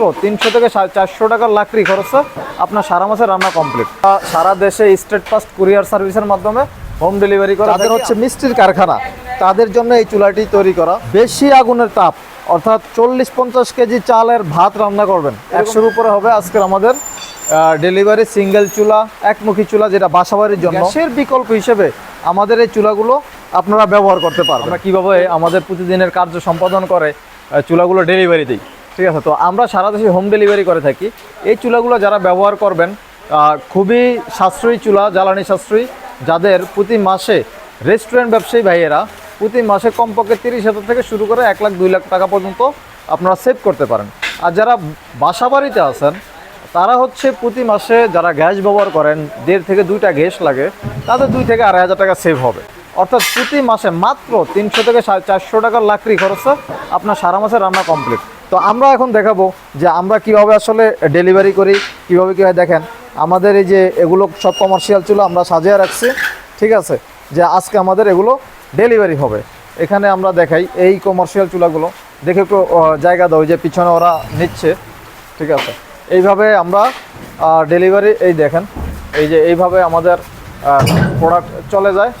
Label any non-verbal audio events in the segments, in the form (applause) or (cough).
মাত্র তিনশো থেকে চারশো টাকার লাকড়ি খরচে আপনার সারা মাসের রান্না কমপ্লিট সারা দেশে স্টেট ফাস্ট কুরিয়ার সার্ভিসের মাধ্যমে হোম ডেলিভারি করা তাদের হচ্ছে মিষ্টির কারখানা তাদের জন্য এই চুলাটি তৈরি করা। বেশি আগুনের তাপ অর্থাৎ চল্লিশ পঞ্চাশ কেজি চালের ভাত রান্না করবেন। একশোর উপরে হবে আজকের আমাদের ডেলিভারি সিঙ্গেল চুলা একমুখী চুলা যেটা বাসাবাড়ির জন্য। গ্যাসের বিকল্প হিসেবে আমাদের এই চুলাগুলো আপনারা ব্যবহার করতে পারবেন। আমরা কীভাবে আমাদের প্রতিদিনের কার্য সম্পাদন করে চুলাগুলো ডেলিভারি দিই? ঠিক আছে, তো আমরা সারা দেশে হোম ডেলিভারি করে থাকি। এই চুলাগুলো যারা ব্যবহার করবেন খুবই সাশ্রয়ী চুলা, জ্বালানি সাশ্রয়ী। যাদের প্রতি মাসে রেস্টুরেন্ট ব্যবসায়ী ভাইয়েরা প্রতি মাসে কমপক্ষে তিরিশ হাজার থেকে শুরু করে এক লাখ, দুই লাখ টাকা পর্যন্ত আপনারা সেভ করতে পারেন। আর যারা বাসা বাড়িতে আছেন, তারা হচ্ছে প্রতি মাসে যারা গ্যাস ব্যবহার করেন, দেড় থেকে দুইটা গ্যাস লাগে, তাদের দুই থেকে আড়াই হাজার টাকা সেভ হবে। অর্থাৎ প্রতি মাসে মাত্র তিনশো থেকে চারশো টাকার লাকড়ি খরচে আপনার সারা মাসের রান্না কমপ্লিট তো আমরা এখন দেখাবো যে আমরা কীভাবে আসলে ডেলিভারি করি, কীভাবে কীভাবে দেখেন, আমাদের এই যে এগুলো সব কমার্শিয়াল চুলো আমরা সাজিয়ে রাখছি, ঠিক আছে? যে আজকে আমাদের এগুলো ডেলিভারি হবে। এখানে আমরা দেখাই এই কমার্শিয়াল চুলাগুলো। দেখে একটু জায়গা দাও যে পিছনে ওরা নিচ্ছে, ঠিক আছে? এইভাবে আমরা ডেলিভারি এই দেখেন, এই যে এইভাবে আমাদের প্রোডাক্ট চলে যায়।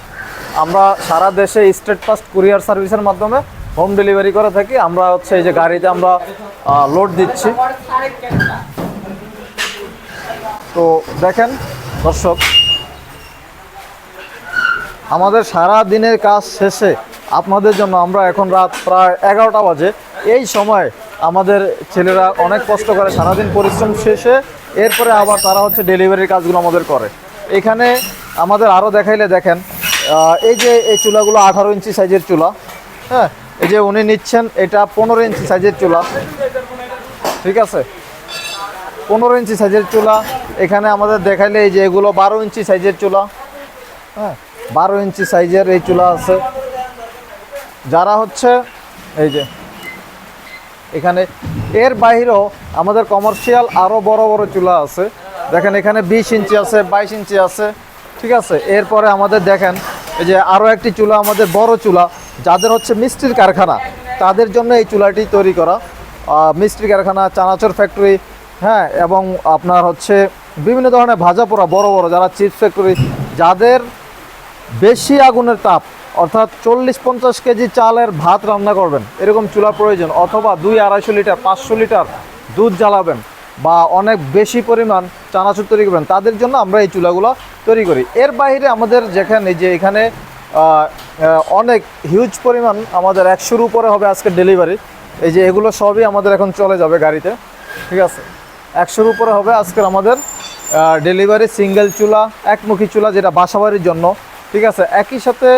আমরা সারা দেশে স্টেট ফাস্ট কুরিয়ার সার্ভিসের মাধ্যমে হোম ডেলিভারি করে থাকি। আমরা হচ্ছে এই যে গাড়িতে আমরা লোড দিচ্ছি। তো দেখেন, দর্শক, আমাদের সারা দিনের কাজ শেষে আপনাদের জন্য আমরা এখন রাত প্রায় এগারোটা বাজে। এই সময় আমাদের ছেলেরা অনেক কষ্ট করে সারাদিন পরিশ্রম শেষে এরপরে আবার তারা হচ্ছে ডেলিভারির কাজগুলো আমাদের করে। এখানে আমাদের আরও দেখাইলে দেখেন এই যে এই চুলাগুলো আঠারো ইঞ্চি সাইজের চুলা হ্যাঁ এই যে উনি নিচ্ছেন, এটা পনেরো ইঞ্চি সাইজের চুলা। ঠিক আছে? পনেরো ইঞ্চি সাইজের চুলা। এখানে আমাদের দেখাইলে এই যে এগুলো বারো ইঞ্চি সাইজের চুলা। হ্যাঁ বারো ইঞ্চি সাইজের এই চুলা আছে। যারা হচ্ছে, এই যে, এখানে, এর বাইরেও আমাদের কমার্শিয়াল আরও বড় বড় চুলা আছে। দেখেন, এখানে বিশ ইঞ্চি আছে, বাইশ ইঞ্চি আছে। ঠিক আছে? এরপরে আমাদের দেখেন এই যে আরও একটি চুলা, আমাদের বড় চুলা, যাদের হচ্ছে মিষ্টির কারখানা, তাদের জন্য এই চুলাটি তৈরি করা। মিষ্টির কারখানা, চানাচুর ফ্যাক্টরি হ্যাঁ এবং আপনার হচ্ছে বিভিন্ন ধরনের ভাজা পোড়া, বড় বড়, যারা চিপস ফ্যাক্টরি যাদের বেশি আগুনের তাপ, অর্থাৎ চল্লিশ পঞ্চাশ কেজি চালের ভাত রান্না করবেন, এরকম চুলা প্রয়োজন, অথবা দুই আড়াইশো লিটার, পাঁচশো লিটার দুধ জ্বালাবেন বা অনেক বেশি পরিমাণ চানাচুর তৈরি করবেন, তাদের জন্য আমরা এই চুলাগুলো তৈরি করি। এর বাইরে আমাদের যেখানে যে এখানে অনেক হিউজ পরিমাণ আমাদের একশোর উপরে হবে আজকে ডেলিভারি এই যে এগুলো সবই আমাদের এখন চলে যাবে গাড়িতে, ঠিক আছে? একশোর উপরে হবে আজকের আমাদের ডেলিভারি সিঙ্গেল চুলা, একমুখী চুলা যেটা বাসাবাড়ির জন্য, ঠিক আছে? একই সাথে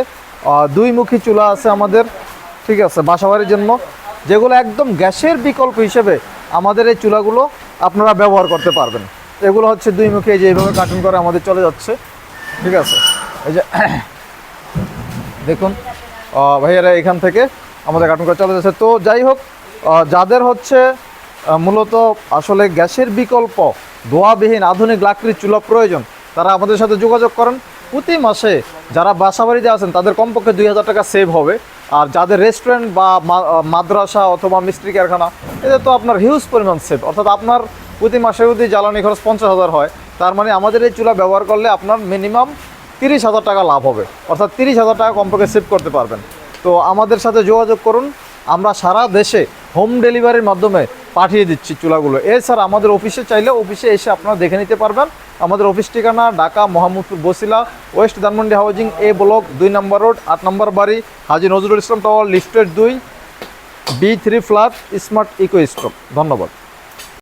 দুইমুখী চুলা আছে আমাদের, ঠিক আছে? বাসাবাড়ির জন্য, যেগুলো একদম গ্যাসের বিকল্প হিসেবে আমাদের এই চুলাগুলো আপনারা ব্যবহার করতে পারবেন। এগুলো হচ্ছে দুইমুখী এই যে এইভাবে কার্টুন করে আমাদের চলে যাচ্ছে। ঠিক আছে? এই যে, (coughs) দেখুন ভাইয়ারা এখান থেকে আমাদের কার্টুন করে চলে যাচ্ছে। তো যাই হোক যাদের হচ্ছে মূলত আসলে গ্যাসের বিকল্প ধোয়াবিহীন আধুনিক লাকড়ির চুলা প্রয়োজন, তারা আমাদের সাথে যোগাযোগ করেন। প্রতি মাসে যারা বাসা বাড়িতে আছেন, তাদের কমপক্ষে দুই হাজার টাকা সেভ হবে। আর যাদের রেস্টুরেন্ট বা মাদ্রাসা অথবা মিস্ত্রি কারখানা, এদের তো আপনার হিউজ পরিমাণ সেভ অর্থাৎ আপনার প্রতি মাসে যদি জ্বালানি খরচ পঞ্চাশ হাজার হয়। তার মানে আমাদের এই চুলা ব্যবহার করলে আপনার মিনিমাম তিরিশ হাজার টাকা লাভ হবে। অর্থাৎ তিরিশ হাজার টাকা কমপক্ষে সেভ করতে পারবেন। তো আমাদের সাথে যোগাযোগ করুন। আমরা সারা দেশে হোম ডেলিভারির মাধ্যমে পাঠিয়ে দিচ্ছি চুলাগুলো। এছাড়া আমাদের অফিসে চাইলে অফিসে এসে আপনারা দেখে নিতে পারবেন। আমাদের অফিস ঠিকানা Dhaka Mohammadpur Basila, west Dhanmondi housing A block দুই নম্বর রোড, আট নম্বর বাড়ি, হাজি নজরুল ইসলাম টাওয়ার লিফটেড দুই, B three flat, smart eco stock. ধন্যবাদ।